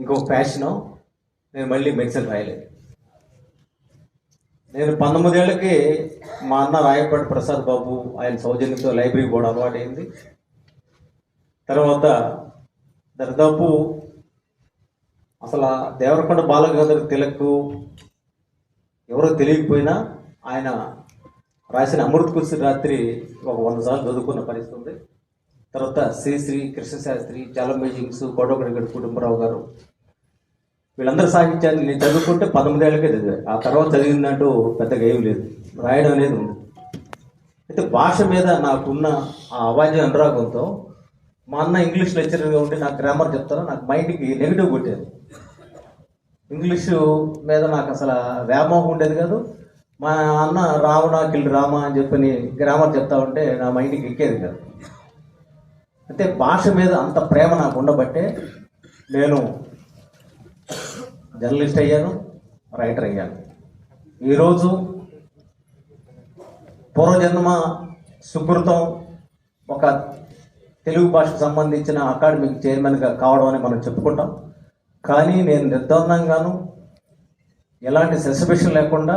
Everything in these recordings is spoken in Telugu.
ఇంకొక ప్యాషను నేను మళ్ళీ మెడిసిన్ రాయలేదు. నేను పంతొమ్మిదేళ్ళకి మా అన్న రాయపాటి ప్రసాద్ బాబు ఆయన సౌజన్యంతో లైబ్రరీ కూడా అలవాటు అయింది తర్వాత దరిదాపు అసలు దేవరకొండ బాలగంధర్ తిలక్ ఎవరో తెలియకపోయినా ఆయన రాసిన అమృత్ కుర్సి రాత్రి ఒక వంద సార్లు చదువుకున్న పరిస్థితి ఉంది. తర్వాత శ్రీశ్రీ కృష్ణశాస్త్రి చాలమేజింగ్స్ కోటొకటి కుటుంబరావు గారు వీళ్ళందరూ సాహిత్యాన్ని నేను చదువుకుంటే పదమూడేళ్ళకే చదివారు. ఆ తర్వాత చదివినట్టు పెద్దగా ఏం లేదు. రాయడం అనేది ఉంది. అయితే భాష మీద నాకున్న ఆ అవాజ్య అనురాగంతో మా అన్న ఇంగ్లీష్ లెక్చరర్గా ఉండి నాకు గ్రామర్ చెప్తారో నాకు మైండ్కి నెగిటివ్ కొట్టేది ఇంగ్లీషు మీద నాకు అసలు వ్యామోహం ఉండేది కాదు. మా అన్న రావణ కిల్ రామ అని చెప్పని గ్రామర్ చెప్తా ఉంటే నా మైండ్కి ఎక్కేది కాదు. అయితే భాష మీద అంత ప్రేమ నాకు ఉండబట్టే నేను జర్నలిస్ట్ అయ్యాను రైటర్ అయ్యాను. ఈరోజు పూర్వజన్మ సుకృతం ఒక తెలుగు భాషకు సంబంధించిన అకాడమిక్ చైర్మన్గా కావడం అని మనం చెప్పుకుంటాం. కానీ నేను నిర్ద్వందంగాను ఎలాంటి సస్పెషన్ లేకుండా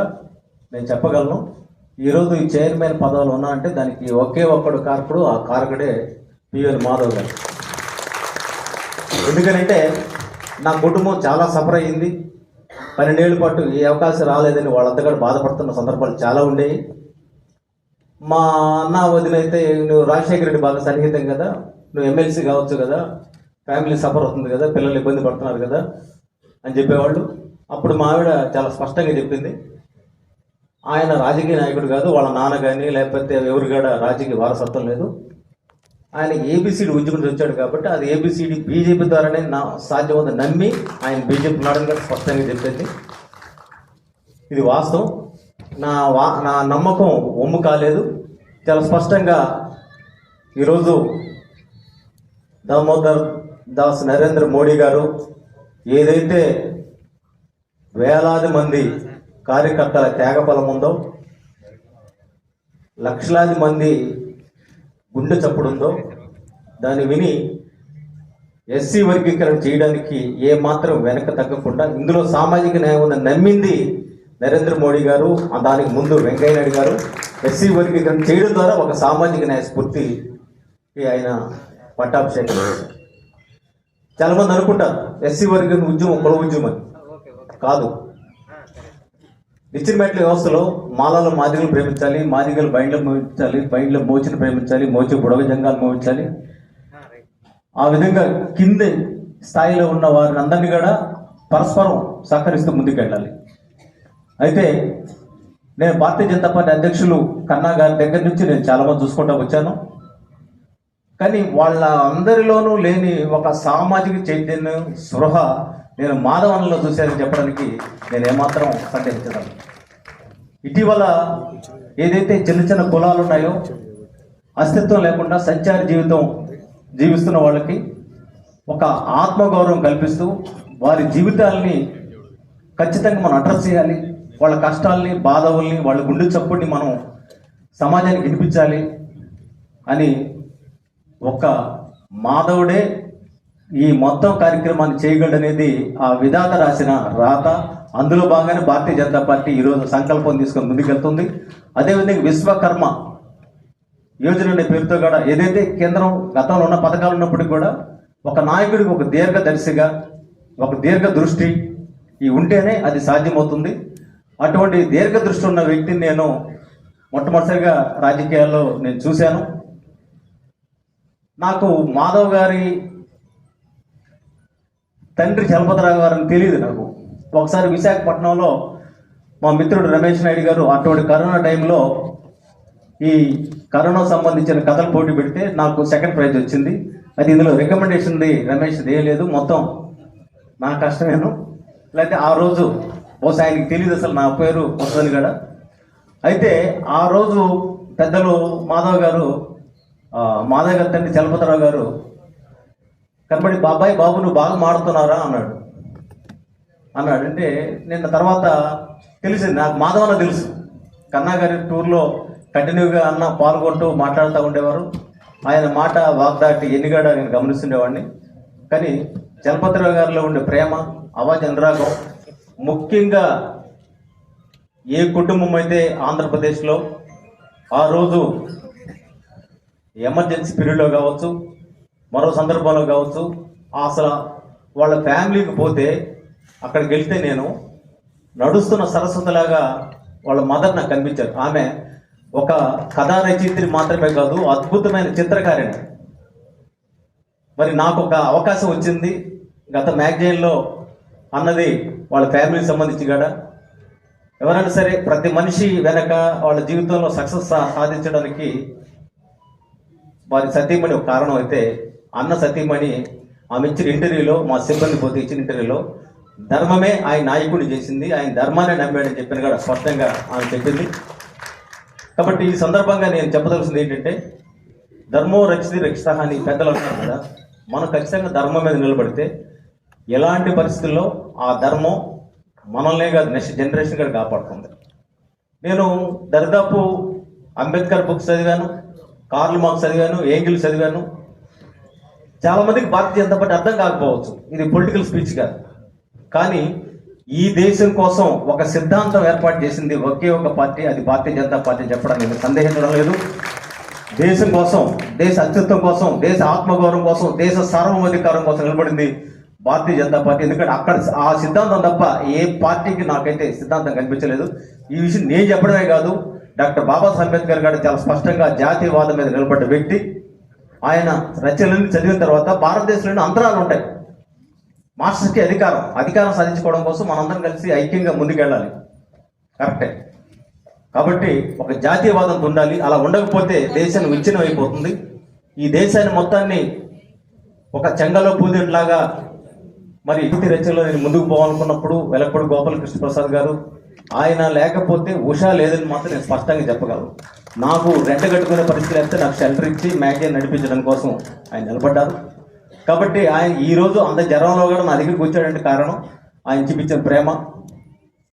నేను చెప్పగలను. ఈరోజు ఈ చైర్మన్ పదవులు ఉన్నా అంటే దానికి ఒకే ఒక్కడు కారకుడు ఆ కారకుడే పిఎల్ మాధవ్ గారు. ఎందుకనంటే నా కుటుంబం చాలా సఫర్ అయ్యింది. పన్నెండేళ్ళ పాటు ఏ అవకాశం రాలేదని వాళ్ళంతగా బాధపడుతున్న సందర్భాలు చాలా ఉండేవి. మా అన్న వదిన అయితే నువ్వు రాజశేఖర రెడ్డి బాగా సన్నిహితం కదా నువ్వు ఎమ్మెల్సీ కావచ్చు కదా ఫ్యామిలీ సఫర్ అవుతుంది కదా పిల్లలు ఇబ్బంది పడుతున్నారు కదా అని చెప్పేవాళ్ళు. అప్పుడు మా ఆవిడ చాలా స్పష్టంగా చెప్పింది. ఆయన రాజకీయ నాయకుడు కాదు వాళ్ళ నాన్న కానీ లేకపోతే ఎవరు కూడా రాజకీయ వారసత్వం లేదు. ఆయన ఏబిసిడి ఉంచుకుని వచ్చాడు కాబట్టి అది ఏబిసిడి బీజేపీ ద్వారానే నా సాధ్యమవుతుంది నమ్మి ఆయన బీజేపీ ఉన్నాడని కూడా స్పష్టంగా చెప్పింది. ఇది వాస్తవం. నా వా నా నమ్మకం ఒమ్ము కాలేదు. చాలా స్పష్టంగా ఈరోజు దామోదర్ దాస్ నరేంద్ర మోడీ గారు ఏదైతే వేలాది మంది కార్యకర్తల త్యాగఫలం ఉందో లక్షలాది మంది గుండె చప్పుడు ఉందో దాన్ని విని ఎస్సీ వర్గీకరణ చేయడానికి ఏ మాత్రం వెనక తగ్గకుండా ఇందులో సామాజిక న్యాయం ఉందని నమ్మింది నరేంద్ర మోడీ గారు దానికి ముందు వెంకయ్య నాయుడు గారు. ఎస్సీ వర్గీకరణ చేయడం ద్వారా ఒక సామాజిక న్యాయ స్ఫూర్తి ఆయన పట్టాభిషేకం చాలామంది చాలా మంది అనుకుంటారు ఎస్సీ వర్గీకరణ ఉద్యమం కుల ఉద్యమం కాదు. నిచ్చిన వ్యవస్థలో మాలల మాదిగలు ప్రేమించాలి మాదిగలు బైండ్లు మోయించాలి బైండ్ల మోచిని ప్రేమించాలి మోచి బుడగ జంగాలు మోయించాలి ఆ విధంగా కింద స్థాయిలో ఉన్న వారిని అందరినీ కూడా పరస్పరం సహకరిస్తూ ముందుకెళ్ళాలి. అయితే నేను భారతీయ జనతా పార్టీ అధ్యక్షులు కన్నా గారి దగ్గర నుంచి నేను చాలా చూసుకుంటా వచ్చాను. కానీ వాళ్ళ అందరిలోనూ లేని ఒక సామాజిక చైతన్యం స్పృహ నేను మాధవనంలో చూశానని చెప్పడానికి నేను ఏమాత్రం సందేహించడం ఇటీవల ఏదైతే చిన్న చిన్న కులాలు ఉన్నాయో అస్తిత్వం లేకుండా సంచార జీవితం జీవిస్తున్న వాళ్ళకి ఒక ఆత్మగౌరవం కల్పిస్తూ వారి జీవితాలని ఖచ్చితంగా మనం అడ్రస్ చేయాలి. వాళ్ళ కష్టాల్ని బాధవుల్ని వాళ్ళ గుండె చప్పుడిని మనం సమాజానికి వినిపించాలి అని ఒక మాధవుడే ఈ మొత్తం కార్యక్రమాన్ని చేయగలడనేది ఆ విధాత రాసిన రాత. అందులో భాగంగానే భారతీయ జనతా పార్టీ ఈరోజు సంకల్పం తీసుకొని ముందుకెళ్తుంది. అదేవిధంగా విశ్వకర్మ యోజన అనే పేరుతో కూడా ఏదైతే కేంద్రం గతంలో ఉన్న పథకాలు ఉన్నప్పటికీ కూడా ఒక నాయకుడికి ఒక దీర్ఘదర్శిగా ఒక దీర్ఘ దృష్టి ఈ ఉంటేనే అది సాధ్యమవుతుంది. అటువంటి దీర్ఘ దృష్టి ఉన్న వ్యక్తిని నేను మొట్టమొదటిసారిగా రాజకీయాల్లో నేను చూశాను. నాకు మాధవ్ గారి తండ్రి చలపతిరావు గారని తెలియదు నాకు. ఒకసారి విశాఖపట్నంలో మా మిత్రుడు రమేష్ నాయుడు గారు అటువంటి కరోనా టైంలో ఈ కరోనా సంబంధించిన కథలు పోటీ పెడితే నాకు సెకండ్ ప్రైజ్ వచ్చింది. అది ఇందులో రికమెండేషన్ది రమేష్ లేదు మొత్తం నా కష్టమేను. లేకపోతే ఆ రోజు బహుశా ఆయనకి తెలియదు అసలు నా పేరు వస్తుంది కూడా. అయితే ఆ రోజు పెద్దలు మాధవ్ గారు ఆ, మాధవ్ గారి తండ్రి చలపతిరావు గారు కనబడి బాబాయ్ బాబు నువ్వు బాగా మాడుతున్నారా? అన్నాడు. అన్నాడు. అంటే నిన్న తర్వాత తెలిసింది నాకు మాధవన తెలుసు. కన్నా గారి టూర్లో కంటిన్యూగా అన్న పాల్గొంటూ మాట్లాడుతూ ఉండేవారు. ఆయన మాట వాగ్దాటి ఎన్నిగాడ నేను గమనిస్తుండేవాడిని. కానీ చలపతిరావు గారిలో ఉండే ప్రేమ అవాజ్ అనురాగం ముఖ్యంగా ఏ కుటుంబం అయితే ఆంధ్రప్రదేశ్లో ఆ రోజు ఎమర్జెన్సీ పీరియడ్లో కావచ్చు మరో సందర్భంలో కావచ్చు అసలు వాళ్ళ ఫ్యామిలీకి పోతే అక్కడికి వెళ్తే నేను నడుస్తున్న సరస్వతిలాగా వాళ్ళ మదర్ నాకు కనిపించారు. ఆమె ఒక కథా రచయిత్రి మాత్రమే కాదు అద్భుతమైన చిత్రకారిణి. మరి నాకు ఒక అవకాశం వచ్చింది. గత మ్యాగజైన్లో అన్నది వాళ్ళ ఫ్యామిలీకి సంబంధించి కూడా ఎవరైనా సరే ప్రతి మనిషి వెనక వాళ్ళ జీవితంలో సక్సెస్ సాధించడానికి వారి సతీమణి ఒక కారణం అయితే అన్న సతీమణి ఆమె ఇచ్చిన ఇంటర్వ్యూలో మా సిబ్బంది పోతే ఇచ్చిన ఇంటర్వ్యూలో ధర్మమే ఆయన నాయకుడిని చేసింది ఆయన ధర్మాన్ని నమ్మాడని చెప్పిన కూడా స్పష్టంగా ఆమె చెప్పింది. కాబట్టి ఈ సందర్భంగా నేను చెప్పదలసింది ఏంటంటే ధర్మో రక్షితి రక్షిత అని పెద్దలు అంటారు కదా మనం ఖచ్చితంగా ధర్మం మీద నిలబడితే ఎలాంటి పరిస్థితుల్లో ఆ ధర్మం మనల్నే కాదు నెక్స్ట్ జనరేషన్ కూడా కాపాడుతుంది. నేను దరిదాపు అంబేద్కర్ బుక్స్ చదివాను కార్లు మాకు చదివాను ఏంగిల్ చదివాను. చాలామందికి భారతీయ జనతా పార్టీ అర్థం కాకపోవచ్చు. ఇది పొలిటికల్ స్పీచ్ కాదు. కానీ ఈ దేశం కోసం ఒక సిద్ధాంతం ఏర్పాటు చేసింది ఒకే ఒక పార్టీ అది భారతీయ జనతా పార్టీ అని చెప్పడానికి సందేహించడం లేదు దేశం కోసం దేశ అస్తిత్వం కోసం దేశ ఆత్మగౌరవం కోసం దేశ సార్వమధికారం కోసం నిలబడింది భారతీయ జనతా పార్టీ. ఎందుకంటే అక్కడ ఆ సిద్ధాంతం తప్ప ఏ పార్టీకి నాకైతే సిద్ధాంతం కనిపించలేదు. ఈ విషయం నేను చెప్పడమే కాదు. డాక్టర్ బాబాసాహెబ్ అంబేద్కర్ గారు చాలా స్పష్టంగా జాతీయవాదం మీద నిలబడ్డ వ్యక్తి. ఆయన రచనలను చదివిన తర్వాత భారతదేశంలోనే అంతరాలు ఉంటాయి. మాస్టర్స్కి అధికారం అధికారం సాధించుకోవడం కోసం మనందరం కలిసి ఐక్యంగా ముందుకెళ్ళాలి. కరెక్టే. కాబట్టి ఒక జాతీయవాదం ఉండాలి అలా ఉండకపోతే దేశాన్ని విచ్ఛిన్నం అయిపోతుంది. ఈ దేశాన్ని మొత్తాన్ని ఒక చెంగలో పూదిలాగా మరి ఇంటి రచనలో నేను ముందుకు పోవాలనుకున్నప్పుడు వెలకపూడి గోపాలకృష్ణ ప్రసాద్ గారు ఆయన లేకపోతే ఉషా లేదని మాత్రం నేను స్పష్టంగా చెప్పగలను. నాకు రెంట కట్టుకునే పరిస్థితి అయితే నాకు షెల్టర్ ఇచ్చి మ్యాగజైన్ నడిపించడం కోసం ఆయన నిలబడ్డారు. కాబట్టి ఆయన ఈ రోజు అంత జ్వరంలో కూడా నా దగ్గరికి వచ్చాడంటే కారణం ఆయన చూపించిన ప్రేమ.